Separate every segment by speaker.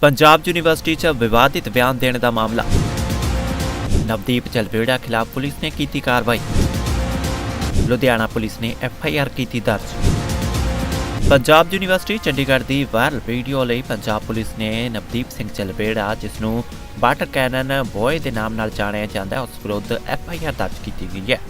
Speaker 1: Punjab university 'ਚ ਵਿਵਾਦਿਤ ਬਿਆਨ ਦੇਣ ਦਾ ਮਾਮਲਾ। ਨਵਦੀਪ ਚਲਵੇੜਾ ਖਿਲਾਫ ਪੁਲਿਸ ਨੇ ਕੀਤੀ ਕਾਰਵਾਈ। ਲੁਧਿਆਣਾ ਪੁਲਿਸ ਨੇ ਐਫ ਆਈ ਆਰ ਕੀਤੀ ਦਰਜ। ਪੰਜਾਬ ਯੂਨੀਵਰਸਿਟੀ ਚੰਡੀਗੜ੍ਹ ਦੀ ਵਾਇਰਲ ਵੀਡੀਓ ਲਈ ਪੰਜਾਬ ਪੁਲਿਸ ਨੇ ਨਵਦੀਪ ਸਿੰਘ ਚਲਵੇੜਾ ਜਿਸ ਨੂੰ ਵਾਟਰ ਕੈਨਨ ਬੋਏ ਦੇ ਨਾਮ ਨਾਲ ਜਾਣਿਆ ਜਾਂਦਾ ਹੈ ਉਸ ਵਿਰੁੱਧ ਐਫ ਆਈ ਆਰ ਦਰਜ ਕੀਤੀ ਗਈ ਹੈ।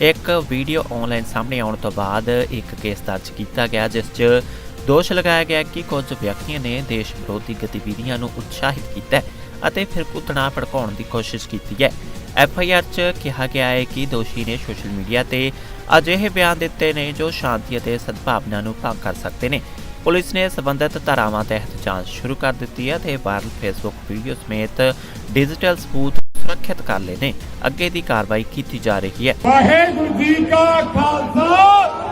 Speaker 1: ਇੱਕ ਵੀਡੀਓ ਆਨਲਾਈਨ ਸਾਹਮਣੇ ਆਉਣ ਤੋਂ ਬਾਅਦ ਇੱਕ ਕੇਸ ਦਰਜ ਕੀਤਾ ਗਿਆ, ਜਿਸ 'ਚ ਦੋਸ਼ ਲਗਾਇਆ ਗਿਆ ਕਿ ਕੁਝ ਵਿਅਕਤੀਆਂ ਨੇ ਦੇਸ਼ ਵਿਰੋਧੀ ਗਤੀਵਿਧੀਆਂ ਨੂੰ ਉਤਸ਼ਾਹਿਤ ਕੀਤਾ ਹੈ ਅਤੇ ਫਿਰ ਕੁੱਟਣਾ ਭੜਕਾਉਣ ਦੀ ਕੋਸ਼ਿਸ਼ ਕੀਤੀ ਹੈ। ਐਫ ਆਈ ਆਰ 'ਚ ਕਿਹਾ ਗਿਆ ਹੈ ਕਿ ਦੋਸ਼ੀ ਨੇ ਸੋਸ਼ਲ ਮੀਡੀਆ ਤੇ ਅਜਿਹੇ ਬਿਆਨ ਦਿੱਤੇ ਨੇ ਜੋ ਸ਼ਾਂਤੀ ਅਤੇ ਸਦਭਾਵਨਾ ਨੂੰ ਭੰਗ ਕਰ ਸਕਦੇ ਨੇ। ਪੁਲਿਸ ਨੇ ਸਬੰਧਤ ਧਾਰਾਵਾਂ ਤਹਿਤ ਜਾਂਚ ਸ਼ੁਰੂ ਕਰ ਦਿੱਤੀ ਹੈ ਤੇ ਵਾਇਰਲ ਫੇਸਬੁੱਕ ਵੀਡੀਓ ਸਮੇਤ ਡਿਜੀਟਲ ਸਬੂਤ ਸੁਰੱਖਿਅਤ ਕਰ ਲਏ ਨੇ। ਅੱਗੇ ਦੀ ਕਾਰਵਾਈ ਕੀਤੀ ਜਾ ਰਹੀ ਹੈ।
Speaker 2: ਵਾਹਿਗੁਰੂ ਜੀ ਕਾ ਖਾਲਸਾ।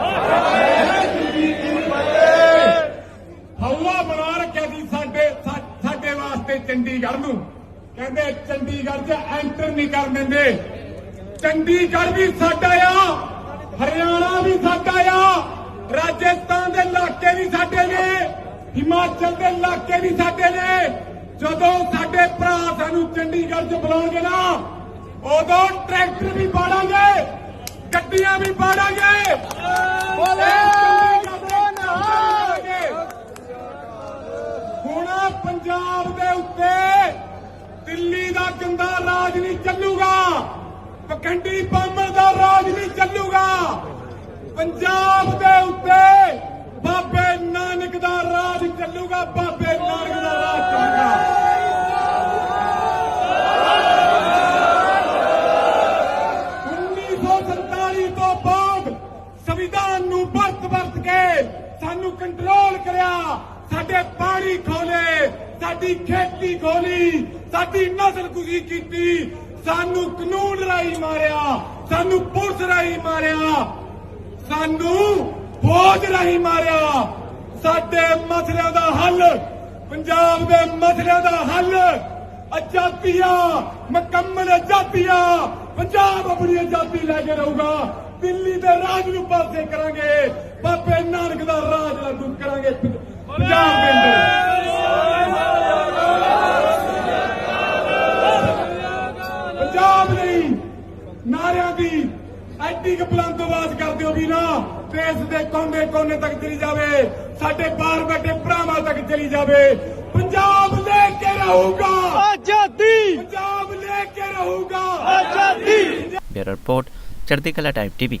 Speaker 2: ਵਾਹਿਗੁਰੂ ਜੀ ਕੀ ਫਤਿਹ ਹੱਲਾ ਬਣਾ ਰੱਖਿਆ ਸੀ ਸਾਡੇ ਸਾ- ਸਾਡੇ ਵਾਸਤੇ ਚੰਡੀਗੜ੍ਹ ਨੂੰ। ਕਹਿੰਦੇ ਚੰਡੀਗੜ੍ਹ 'ਚ ਐਂਟਰ ਨਹੀਂ ਕਰ ਦਿੰਦੇ। ਚੰਡੀਗੜ੍ਹ ਵੀ ਸਾਡਾ ਆ, ਹਰਿਆਣਾ ਵੀ ਸਾਡਾ ਆ, ਰਾਜਸਥਾਨ ਦੇ ਇਲਾਕੇ ਵੀ ਸਾਡੇ ਨੇ, ਹਿਮਾਚਲ ਦੇ ਇਲਾਕੇ ਵੀ ਸਾਡੇ ਨੇ। ਜਦੋਂ ਸਾਡੇ ਭਰਾ ਸਾਨੂੰ ਚੰਡੀਗੜ੍ਹ 'ਚ ਬੁਲਾਉਣਗੇ ਨਾ, ਉਦੋਂ ਟਰੈਕਟਰ ਵੀ ਬਾੜਾਂਗੇ ਗੱਡੀਆਂ ਵੀ ਬਾੜਾਂਗੇ ਬੋਲੇ ਹੁਣ ਪੰਜਾਬ ਦੇ ਉੱਤੇ ਦਿੱਲੀ ਦਾ ਗੰਦਾ ਰਾਜ ਨਹੀਂ ਚੱਲੂਗਾ। ਪਖੰਡੀ ਬਾਮਣ ਦਾ ਰਾਜ ਨਹੀਂ ਚੱਲੂਗਾ। ਪੰਜਾਬ ਦੇ ਉੱਤੇ ਬਾਬੇ ਨਾਨਕ ਦਾ ਰਾਜ ਚੱਲੂਗਾ, ਬਾਬੇ ਨਾਨਕ ਦਾ ਰਾਜ ਚੱਲੂਗਾ। 1947 ਤੋਂ ਬਾਅਦ ਸੰਵਿਧਾਨ ਨੂੰ ਵਰਤ ਵਰਤ ਕੇ ਸਾਨੂੰ ਕੰਟਰੋਲ ਕਰਿਆ। ਸਾਡੇ ਪਾਣੀ ਖੋਲੇ, ਸਾਡੀ ਖੇਤੀ ਖੋਲੀ, ਸਾਡੀ ਨਸਲ ਕੁਸ਼ੀ ਕੀਤੀ। ਸਾਨੂੰ ਕਾਨੂੰਨ ਰਾਈ ਮਾਰਿਆ, ਸਾਨੂੰ ਪੁਲਿਸ ਰਾਈ ਮਾਰਿਆ, ਸਾਨੂੰ ਫੌਜ ਰਾਹੀਂ ਮਾਰਿਆ। ਸਾਡੇ ਮਸਲਿਆਂ ਦਾ ਹੱਲ, ਪੰਜਾਬ ਦੇ ਮਸਲਿਆਂ ਦਾ ਹੱਲ। ਆਜ਼ਾਦੀਆਂ, ਮੁਕੰਮਲ ਆਜ਼ਾਦੀਆਂ, ਪੰਜਾਬ ਆਪਣੀ ਆਜ਼ਾਦੀ ਲੈ ਕੇ ਰਹੂਗਾ। ਦਿੱਲੀ ਦੇ ਰਾਜ ਨੂੰ ਪਾਸੇ ਕਰਾਂਗੇ, ਬਾਬੇ ਨਾਨਕ ਦਾ ਰਾਜ ਲਾਗੂ ਕਰਾਂਗੇ। ਪੰਜਾਬ ਦੇ ਅੰਦਰ। ਪੰਜਾਬ ਲਈ ਨਾਰਿਆਂ ਦੀ ਐਡੀ ਕੁ ਬੁਲੰਦ ਆਵਾਜ਼ ਕਰਦੇ ਹੋ ਵੀ ਨਾ ਦੇਸ਼ ਦੇ ਕੋਨੇ ਕੋਨੇ ਤੱਕ ਚਲੀ ਜਾਵੇ ਸਾਡੇ ਬਾਹਰ ਬੈਠੇ ਭਰਾਵਾਂ ਤੱਕ ਚਲੀ ਜਾਵੇ। ਪੰਜਾਬ ਲੈ ਕੇ ਰਹੂਗਾ।
Speaker 3: ਆਜ਼ਾਦੀ।
Speaker 2: ਪੰਜਾਬ ਲੈ ਕੇ ਰਹੂਗਾ।
Speaker 3: ਆਜ਼ਾਦੀ।
Speaker 1: Bureau report Chardi Kala time TV.